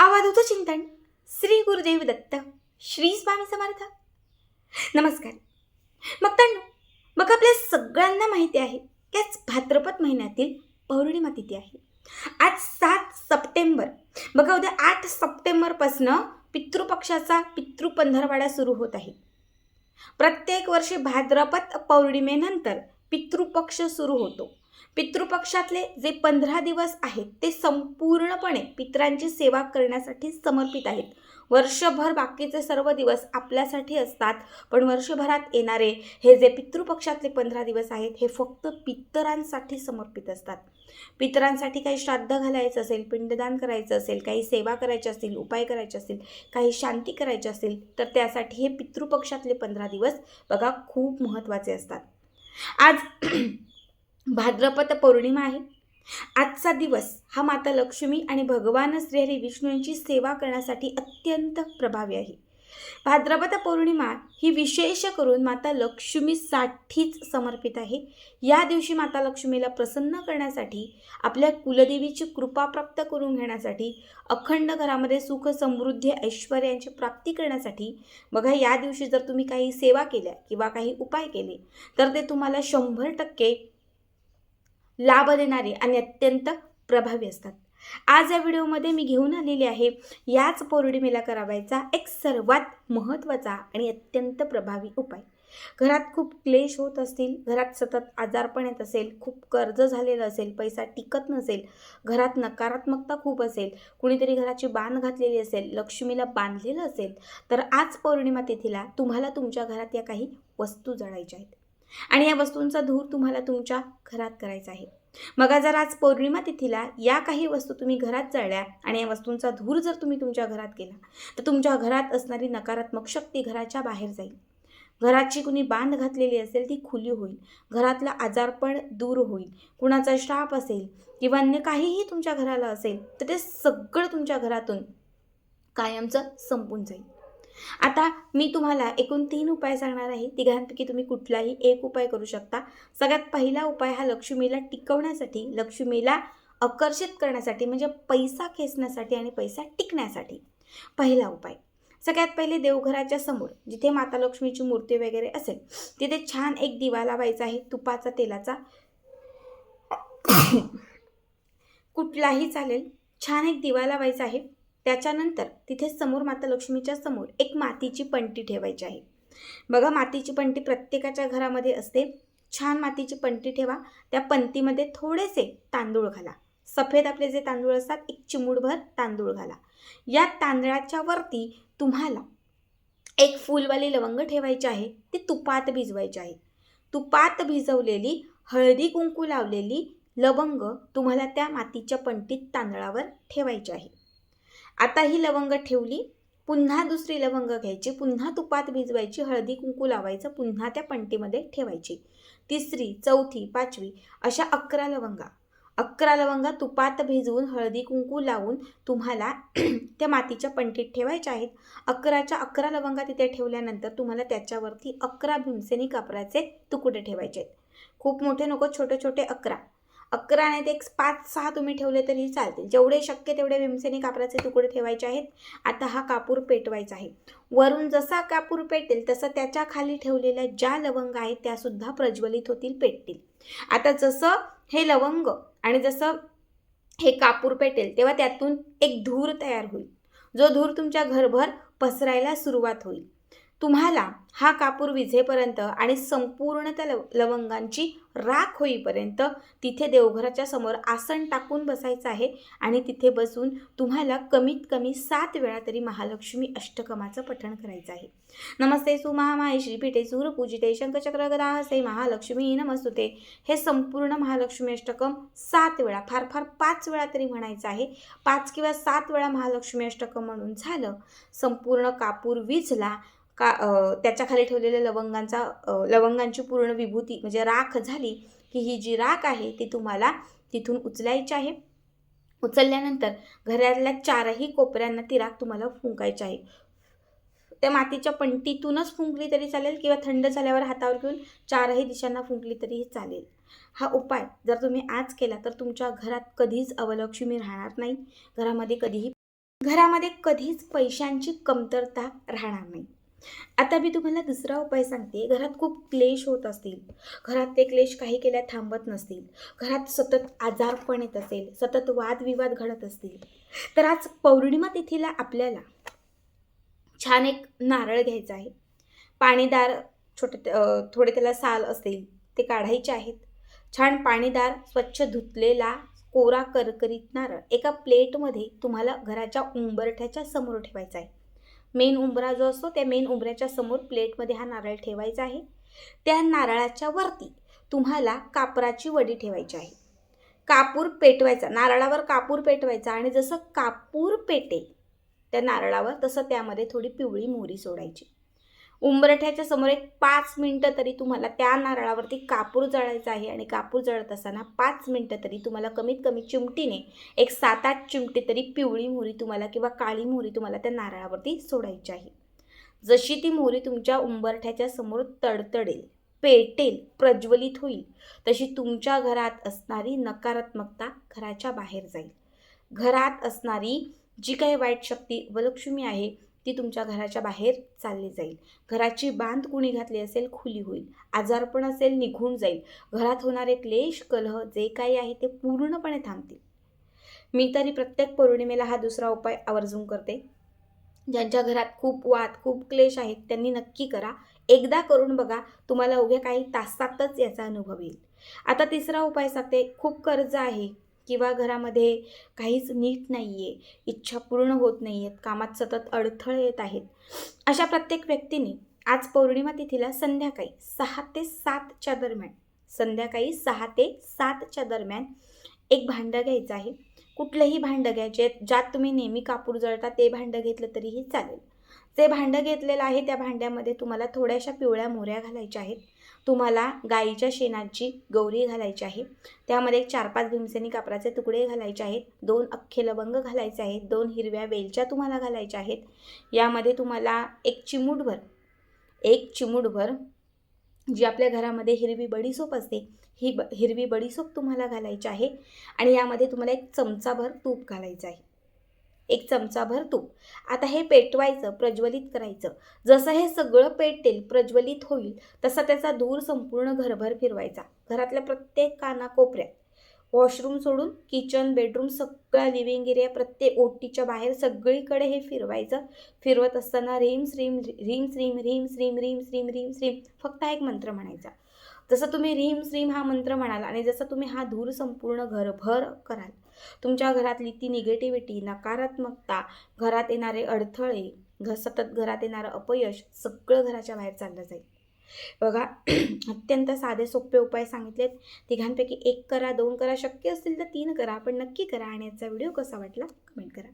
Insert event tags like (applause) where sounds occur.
अवधूत चिंतन श्री गुरुदेव दत्त श्री स्वामी समर्थ. नमस्कार. मग तण मग आपल्या सगळ्यांना माहिती आहे की आज भाद्रपद महिन्यातील पौर्णिमा तिथी आहे. आज सात सप्टेंबर बघा उद्या आठ सप्टेंबरपासनं पितृपक्षाचा पितृपंधरवाडा सुरू होत आहे. प्रत्येक वर्षी भाद्रपद पौर्णिमेनंतर पितृपक्ष सुरू होतो. पितृपक्षातले जे पंधरा दिवस आहेत ते संपूर्णपणे पितरांची सेवा करण्यासाठी समर्पित आहेत. वर्षभर बाकीचे सर्व दिवस आपल्यासाठी असतात पण वर्षभरात येणारे हे जे पितृपक्षातले पंधरा दिवस आहेत हे फक्त पितरांसाठी समर्पित असतात. पितरांसाठी काही श्राद्ध घालायचं असेल पिंडदान करायचं असेल काही सेवा करायची असतील उपाय करायचे असतील काही शांती करायची असेल तर त्यासाठी हे पितृपक्षातले पंधरा दिवस बघा खूप महत्त्वाचे असतात. आज भाद्रपद पौर्णिमा आहे. आजचा दिवस हा माता लक्ष्मी आणि भगवान श्रीहरी विष्णू यांची सेवा करण्यासाठी अत्यंत प्रभावी आहे. भाद्रपद पौर्णिमा ही विशेष करून माता लक्ष्मीसाठीच समर्पित आहे. या दिवशी माता लक्ष्मीला प्रसन्न करण्यासाठी आपल्या कुलदेवीची कृपा प्राप्त करून घेण्यासाठी अखंड घरामध्ये सुख समृद्धी ऐश्वर यांची प्राप्ती करण्यासाठी बघा या दिवशी जर तुम्ही काही सेवा केल्या किंवा काही उपाय केले तर ते तुम्हाला शंभर टक्के लाभ देणारे आणि अत्यंत प्रभावी असतात. आज या व्हिडिओमध्ये मी घेऊन आलेली आहे याच पौर्णिमेला करावायचा एक सर्वात महत्त्वाचा आणि अत्यंत प्रभावी उपाय. घरात खूप क्लेश होत असतील घरात सतत आजारपण येत असेल खूप कर्ज झालेलं असेल पैसा टिकत नसेल घरात नकारात्मकता खूप असेल कुणीतरी घराची बांध घातलेली असेल लक्ष्मीला बांधलेलं असेल तर आज पौर्णिमा तिथीला तुम्हाला तुमच्या घरात या काही वस्तू जळायच्या आहेत. आणि या वस्तूंचा धूर तुम्हाला तुमच्या घरात करायचा आहे. मग जर आज पौर्णिमा तिथीला या काही वस्तू तुम्ही घरात जळल्या आणि या वस्तूंचा धूर जर तुम्ही तुमच्या घरात केला तर तुमच्या घरात असणारी नकारात्मक शक्ती घराच्या बाहेर जाईल. घराची कुणी बांध घातलेली असेल ती खुली होईल. घरातलं आजारपण दूर होईल. कुणाचा श्राप असेल किंवा अन्य काहीही तुमच्या घराला असेल तर ते सगळं तुमच्या घरातून कायमचं संपून जाईल. आता मी तुम्हाला एकूण तीन उपाय सांगणार आहे. तिघांपैकी तुम्ही कुठलाही एक उपाय करू शकता. सगळ्यात पहिला उपाय हा लक्ष्मीला टिकवण्यासाठी लक्ष्मीला आकर्षित करण्यासाठी म्हणजे पैसा खेचण्यासाठी आणि पैसा टिकण्यासाठी. पहिला उपाय. सगळ्यात पहिले देवघराच्या समोर जिथे माता लक्ष्मीची मूर्ती वगैरे असेल तिथे छान एक दिवा लावायचा आहे तुपाचा तेलाचा. (coughs) कुठलाही चालेल छान एक दिवा लावायचा आहे. त्याच्यानंतर तिथे समोर माता लक्ष्मीच्या समोर एक मातीची पंटी ठेवायची आहे. बघा मातीची पंटी प्रत्येकाच्या घरामध्ये असते. छान मातीची पंटी ठेवा. त्या पंतीमध्ये थोडेसे तांदूळ घाला. सफेद आपले जे तांदूळ असतात एक चिमूडभर तांदूळ घाला. या तांदळाच्या वरती तुम्हाला एक फुलवाली लवंग ठेवायची आहे. ती तुपात भिजवायची आहे. तुपात भिजवलेली हळदी कुंकू लावलेली लवंग तुम्हाला त्या मातीच्या पंटीत तांदळावर ठेवायची आहे. आता ही लवंग ठेवली पुन्हा दुसरी लवंग घ्यायची पुन्हा तुपात भिजवायची हळदी कुंकू लावायचं पुन्हा त्या पंटीमध्ये ठेवायची. तिसरी चौथी पाचवी अशा अकरा लवंगा. अकरा लवंगा तुपात भिजवून हळदी कुंकू लावून तुम्हाला (clears throat) त्या मातीच्या पंटीत ठेवायच्या आहेत. अकराच्या अकरा लवंगा तिथे ठेवल्यानंतर तुम्हाला त्याच्यावरती अकरा भीमसेनी कापराचे तुकडे ठेवायचे आहेत. खूप मोठे नको छोटे छोटे अकरा. अकरा नाही ते एक पाच सहा तुम्ही ठेवले तरी चालतील. जेवढे शक्य तेवढे भीमसेनी कापराचे तुकडे ठेवायचे आहेत. आता हा कापूर पेटवायचा आहे. वरून जसा कापूर पेटेल तसं त्याच्याखाली ठेवलेल्या ज्या लवंग आहेत त्यासुद्धा प्रज्वलित होतील पेटतील. आता जसं हे लवंग आणि जसं हे कापूर पेटेल तेव्हा त्यातून एक धूर तयार होईल. जो धूर तुमच्या घरभर पसरायला सुरुवात होईल. तुम्हाला हा कापूर विझेपर्यंत आणि संपूर्ण त्या लव लवंगांची राख होईपर्यंत तिथे देवघराच्या समोर आसन टाकून बसायचं आहे आणि तिथे बसून तुम्हाला कमीत कमी सात वेळा तरी महालक्ष्मी अष्टकमाचं पठण करायचं आहे. नमस्ते सुमहामाय श्रीपीठे सूरपूजिते शंखचक्रगदा हसे महालक्ष्मी नमस्तुते. हे संपूर्ण महालक्ष्मी अष्टकम सात वेळा फार फार पाच वेळा तरी म्हणायचं आहे. पाच किंवा सात वेळा महालक्ष्मी अष्टकम म्हणून झालं संपूर्ण कापूर विझला का त्याच्याखाली ठेवलेल्या लवंगांचा लवंगांची पूर्ण विभूती म्हणजे राख झाली की ही जी राख आहे ती तुम्हाला तिथून उचलायची आहे. उचलल्यानंतर घरातल्या चारही कोपऱ्यांना ती राख तुम्हाला फुंकायची आहे. त्या मातीच्या पंटीतूनच फुंकली तरी चालेल किंवा थंड झाल्यावर हातावर घेऊन चारही दिशांना फुंकली तरीही चालेल. हा उपाय जर तुम्ही आज केला तर तुमच्या घरात कधीच अवलक्ष्मी राहणार नाही. घरामध्ये कधीही घरामध्ये कधीच पैशांची कमतरता राहणार नाही. आता मी तुम्हाला दुसरा उपाय सांगते. घरात खूप क्लेश होत असतील. घरात ते क्लेश काही केल्या थांबत नसतील. घरात सतत आजारपण येत असेल. सतत वादविवाद घडत असतील. तर आज पौर्णिमा तिथीला आपल्याला छान एक नारळ घ्यायचा आहे. पाणीदार छोटे थोडे त्याला साल असतील ते काढायचे आहेत. छान पाणीदार स्वच्छ धुतलेला कोरा करकरीत नारळ एका प्लेटमध्ये तुम्हाला घराच्या उंबरठ्याच्या समोर ठेवायचा आहे. मेन उंबरा जो असतो त्या मेन उंबऱ्याच्या समोर प्लेटमध्ये हा नारळ ठेवायचा आहे. त्या नारळाच्या वरती तुम्हाला कापराची वडी ठेवायची आहे. कापूर पेटवायचा नारळावर कापूर पेटवायचा आणि जसं कापूर पेटेल त्या नारळावर तसं त्यामध्ये थोडी पिवळी मोहरी सोडायची. उंबरठ्याच्या समोर एक पाच मिनटं तरी तुम्हाला त्या नारळावरती कापूर जळायचा आहे आणि कापूर जळत असताना पाच मिनटं तरी तुम्हाला कमीत कमी चिमटीने एक सात आठ चिमटी तरी पिवळी मोहरी तुम्हाला किंवा काळी मोहरी तुम्हाला त्या नारळावरती सोडायची आहे. जशी ती मोहरी तुमच्या उंबरठ्याच्या समोर तडतडेल पेटेल प्रज्वलित होईल तशी तुमच्या घरात असणारी नकारात्मकता घराच्या बाहेर जाईल. घरात असणारी जी काही वाईट शक्ती वलक्ष्मी आहे ती तुमच्या घराच्या बाहेर चालली जाईल. घराची बांध कुणी घातली असेल खुली होईल. आजारपण असेल निघून जाईल. घरात होणारे क्लेश कलह जे काही आहे ते पूर्णपणे थांबतील. मी तरी प्रत्येक पौर्णिमेला हा दुसरा उपाय आवर्जून करते. ज्यांच्या घरात खूप वाद खूप क्लेश आहेत त्यांनी नक्की करा. एकदा करून बघा तुम्हाला उभ्या काही तासातच याचा अनुभव येईल. आता तिसरा उपाय सांगते. खूप कर्ज आहे. किंवा घरामध्ये काहीच नीट नाही आहे इच्छा पूर्ण होत नाही आहेत कामात सतत अडथळे येत आहेत. अशा प्रत्येक व्यक्तीने आज पौर्णिमा तिथीला संध्याकाळी सहा ते सातच्या दरम्यान संध्याकाळी सहा ते सातच्या दरम्यान एक भांडं घ्यायचं आहे. कुठलंही भांडं घ्यायचे ज्यात तुम्ही नेहमी कापूर जळता ते भांडं घेतलं तरीही चालेल. जे भांडं घेतलेलं आहे त्या भांड्यामध्ये तुम्हाला थोड्याशा पिवळ्या मोऱ्या घालायच्या आहेत. तुम्हाला गाईच्या शेणाची गौरी घालायची आहे. त्यामध्ये एक चार पाच भीमसेनी कापराचे तुकडे घालायचे आहेत. दोन अख्खे लवंग घालायचे आहेत. दोन हिरव्या वेलच्या तुम्हाला घालायच्या आहेत. यामध्ये तुम्हाला एक चिमूटभर एक चिमूटभर जी आपल्या घरामध्ये हिरवी बडीसोप असते ही ब हिरवी बडीसोप तुम्हाला घालायची आहे. आणि यामध्ये तुम्हाला एक चमचाभर तूप घालायचं आहे. एक चमचाभर तूप आता हे पेटवायचं प्रज्वलित करायचं जसं हे सगळं पेटेल प्रज्वलित होईल तसा त्याचा धूर संपूर्ण घरभर फिरवायचा घरातल्या प्रत्येक कानाकोपऱ्यात वॉशरूम सोडून किचन बेडरूम सगळ्या लिव्हिंग एरिया प्रत्येक ओटीच्या बाहेर सगळीकडे हे फिरवायचं फिरवत असताना रीम श्रीम रीम श्रीम रीम श्रीम रीम श्रीम रीम श्रीम फक्त हा एक मंत्र म्हणायचा जसं तुम्ही रीम श्रीम हा मंत्र म्हणाल आणि जसं तुम्ही हा धूर संपूर्ण घरभर कराल तुमच्या घरातली ती निगेटिव्हिटी नकारात्मकता घरात येणारे अडथळे घ सतत घरात येणारं अपयश सगळं घराच्या बाहेर चाललं जाईल. बघा (clears throat) अत्यंत साधे सोपे उपाय सांगितलेत. तिघांपैकी एक करा दोन करा शक्य असतील तर तीन करा पण नक्की करा आणि याचा व्हिडिओ कसा वाटला कमेंट करा.